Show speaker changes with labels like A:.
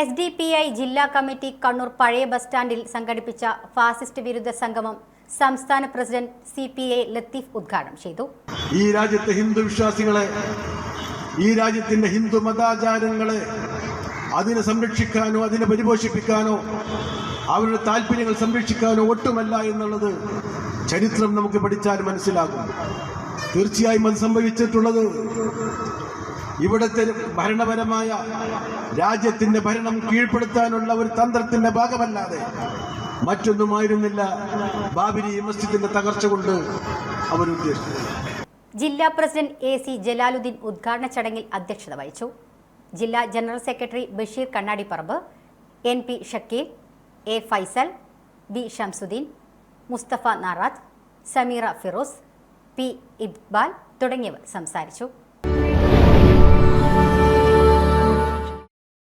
A: S D P I ജില്ലാ committee Kannur പഴയ bus സ്റ്റാൻഡിൽ സംഘടിപ്പിച്ച ഫാസിസ്റ്റ് വിരുദ്ധ സംഗമം സംസ്ഥാന president C P I Latheef ഉദ്ഘാടനം ചെയ്തു.
B: ഈ രാജ്യത്തെ ഹിന്ദു വിശ്വാസികളെ ഈ രാജ്യത്തിന്റെ ഹിന്ദു മതാചാരങ്ങളെ അതിനെ സംരക്ഷിക്കാനോ അതിനെ പരിപോഷിപ്പിക്കാനോ അവരുടെ താല്പര്യങ്ങൾ സംരക്ഷിക്കാനോ ഒട്ടുമല്ല എന്നുള്ളത് ചരിത്രം നമുക്ക് പഠിച്ചാൽ മനസ്സിലാകും. തീർച്ചയായും അത് സംഭവിച്ചിട്ടുള്ളത് ഇവിടുത്തെ ഭരണപരമായ രാജ്യത്തിന്റെ ഭരണം കീഴ്പ്പെടുത്താനുള്ള ഒരു തന്ത്രത്തിന്റെ ഭാഗമല്ലാതെ മറ്റൊന്നുമായിരുന്നില്ല ബാബരി മസ്ജിദിന്റെ തകർച്ച കൊണ്ട് അവരുദ്ദേശിച്ചത്
A: ജില്ലാ പ്രസിഡന്റ് എ സി ജലാലുദ്ദീൻ ഉദ്ഘാടന ചടങ്ങിൽ അധ്യക്ഷത വഹിച്ചു. ജില്ലാ general secretary Basheer Kannadiparamba N P Shakeel A Faisal B Shamsudheen Musthafa Narath Sameera Firoz P Iqbal തുടങ്ങിയവർ സംസാരിച്ചു.